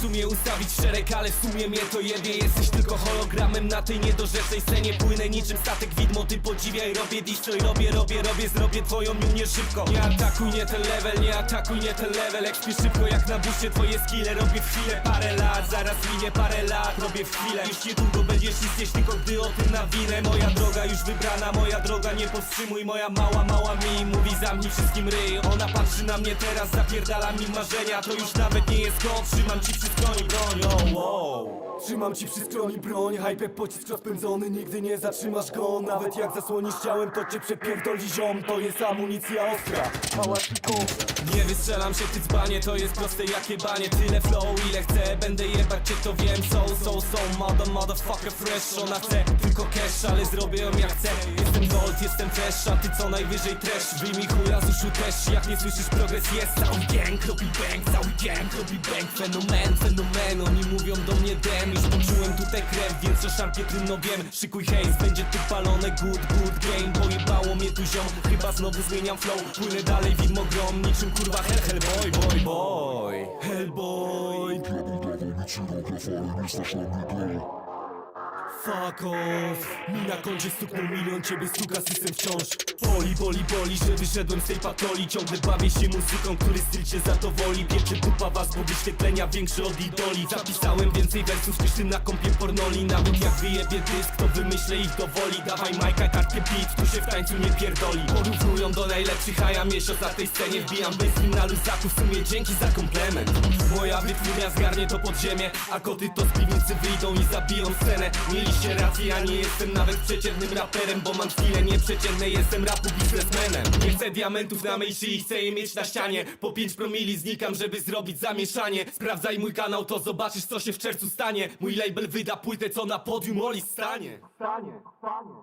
tu mnie ustawić szereg, ale w sumie mnie to jebie. Jesteś tylko hologramem na tej niedorzecznej scenie. Płynę niczym statek widmo, ty podziwiaj Robię i robię, robię, robię Zrobię twoją unię szybko. Nie atakuj nie ten level, nie atakuj nie ten level. Jak śpisz szybko jak na buście twoje skille Robię w chwilę. Parę lat, zaraz minie parę lat Robię w chwilę, już niedługo będziesz istnieć Tylko gdy o tym nawinę Moja droga już wybrana, moja droga nie powstrzymuj. Moja mała, mała mi mówi zamknij wszystkim ryj. Ona patrzy na mnie teraz, zapierdala mi marzenia. To już nawet nie jest go, trzymam ci przy skroni broń oh, wow. Trzymam ci przy skroni broń, hype pocisk rozpędzony Nigdy nie zatrzymasz go, nawet jak zasłonisz ciałem To cię przepierdoli ziom, to jest amunicja ostra. Kąsa Nie wystrzelam się ty dzbanie, to jest proste jak jebanie Tyle flow ile chcę, będę jebać cię to wiem. So, so, so, mother, motherfucker fresh Ona chce tylko cash, ale zrobię ją jak chcę. Jestem gold, jestem fresh, a ty co najwyżej trash. Wyjmij chuja z uszu też, jak nie słyszysz progres jest. Cały gang robi bang, cały gang robi bang. Fenomen, fenomen, oni mówią do mnie dem Już poczułem tutaj krew, więc rozszarpię trudno wiem Szykuj hejs, będzie tu palone good, good game. Pojebało mnie tu ziom, chyba znowu zmieniam flow. Płynę dalej widmo grom, niczym kurwa hell, hell boy, boy, boy. Hellboy Fuck off. Mi na koncie stuknął milion, ciebie stuka system wciąż. Boli, boli, boli, że wyszedłem z tej patoli. Ciągle bawię się muzyką, który styl cię zadowoli. Pieczy dupa was, bo wyświetlenia większe od idoli. Zapisałem więcej wersów niż ty na kompie pornoli. Nawet jak wyjebie dysk, to wymyślę ich do woli. Dawaj majka, kartkę beat, tu się w tańcu nie pierdoli. Porównują do najlepszych, a ja miesiąc na tej scenie. Wbijam bez na luzaku, w sumie dzięki za komplement. Moja wytwórnia zgarnie to pod ziemię A koty to z piwnicy wyjdą i zabiją scenę. Mieliście rację, ja nie jestem nawet przeciętnym raperem Bo mam skille nieprzeciętne, jestem rapu Nie chcę diamentów na mej szyi, chcę je mieć na ścianie. Po 5 promili znikam, żeby zrobić zamieszanie. Sprawdzaj mój kanał, to zobaczysz co się w czerwcu stanie. Mój label wyda płytę, co na podium Oli stanie, stanie, stanie.